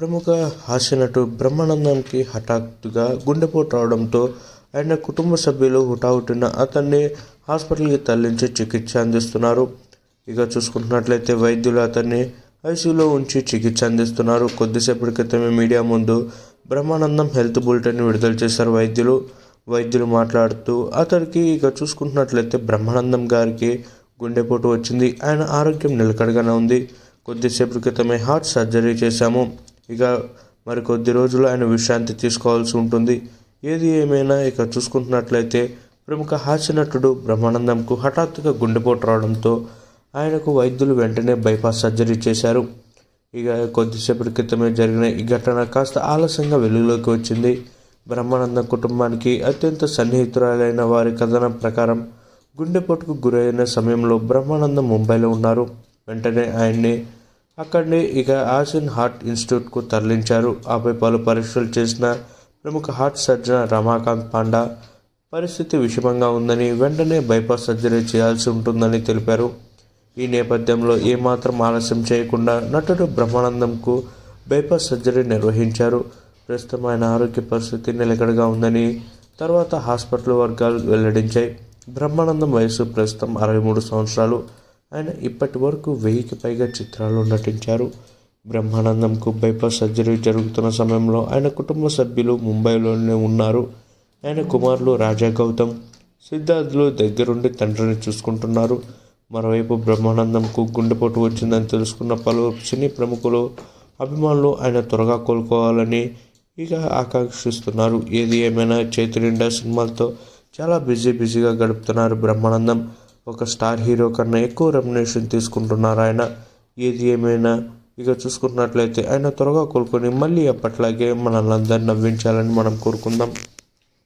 ప్రముఖ హాస్యనటు బ్రహ్మానందంకి హఠాత్తుగా గుండెపోటు రావడంతో ఆయన కుటుంబ సభ్యులు హుటాహుటిన అతన్ని హాస్పిటల్కి తరలించి చికిత్స అందిస్తున్నారు. ఇక చూసుకుంటున్నట్లయితే వైద్యులు అతన్ని ఐసీయూలో ఉంచి చికిత్స అందిస్తున్నారు. కొద్దిసేపటి క్రితమే మీడియా ముందు బ్రహ్మానందం హెల్త్ బులెటిన్ విడుదల చేశారు వైద్యులు. వైద్యులు మాట్లాడుతూ అతనికి ఇక చూసుకుంటున్నట్లయితే బ్రహ్మానందం గారికి గుండెపోటు వచ్చింది. ఆయన ఆరోగ్యం నిలకడగానే ఉంది. కొద్దిసేపటి క్రితమే హార్ట్ సర్జరీ చేశాము. ఇక మరి కొద్ది రోజులు ఆయన విశ్రాంతి తీసుకోవాల్సి ఉంటుంది. ఏది ఏమైనా ఇక చూసుకుంటున్నట్లయితే ప్రముఖ హాస్యనటుడు బ్రహ్మానందంకు హఠాత్తుగా గుండెపోటు రావడంతో ఆయనకు వైద్యులు వెంటనే బైపాస్ సర్జరీ చేశారు. ఇక కొద్దిసేపటి క్రితమే జరిగిన ఈ ఘటన కాస్త ఆలస్యంగా వెలుగులోకి వచ్చింది. బ్రహ్మానందం కుటుంబానికి అత్యంత సన్నిహితురాలైన వారి కథనం ప్రకారం గుండెపోటుకు గురైన సమయంలో బ్రహ్మానందం ముంబైలో ఉన్నారు. వెంటనే ఆయన్ని అక్కడనే ఇక ఆసిన్ హార్ట్ ఇన్స్టిట్యూట్కు తరలించారు. ఆపై పలు పరీక్షలు చేసిన ప్రముఖ హార్ట్ సర్జన్ రమాకాంత్ పాండా పరిస్థితి విషమంగా ఉందని వెంటనే బైపాస్ సర్జరీ చేయాల్సి ఉంటుందని తెలిపారు. ఈ నేపథ్యంలో ఏమాత్రం ఆలస్యం చేయకుండా నటుడు బ్రహ్మానందంకు బైపాస్ సర్జరీ నిర్వహించారు. ప్రస్తుతం ఆయన ఆరోగ్య పరిస్థితి నిలకడగా ఉందని తర్వాత హాస్పిటల్ వర్గాలు వెల్లడించాయి. బ్రహ్మానందం వయసు ప్రస్తుతం అరవై మూడు సంవత్సరాలు. ఆయన ఇప్పటి వరకు వెయ్యికి పైగా చిత్రాల్లో నటించారు. బ్రహ్మానందంకు బైపాస్ సర్జరీ జరుగుతున్న సమయంలో ఆయన కుటుంబ సభ్యులు ముంబైలోనే ఉన్నారు. ఆయన కుమారులు రాజా గౌతమ్ సిద్ధార్థులు దగ్గరుండి తండ్రిని చూసుకుంటున్నారు. మరోవైపు బ్రహ్మానందంకు గుండెపోటు వచ్చిందని తెలుసుకున్న పలువురు సినీ ప్రముఖులు అభిమానులు ఆయన త్వరగా కోలుకోవాలని ఇక ఆకాంక్షిస్తున్నారు. ఏది ఏమైనా చేతి నిండా సినిమాలతో చాలా బిజీ బిజీగా గడుపుతున్నారు బ్రహ్మానందం. ఒక స్టార్ హీరో కన్నా ఎక్కువ రెమ్యునేషన్ తీసుకుంటున్నారు ఆయన. ఏది ఏమైనా ఇక చూసుకున్నట్లయితే ఆయన త్వరగా కోలుకొని మళ్ళీ అప్పట్లాగే మనల్ని అందరినీ నవ్వించాలని మనం కోరుకుందాం.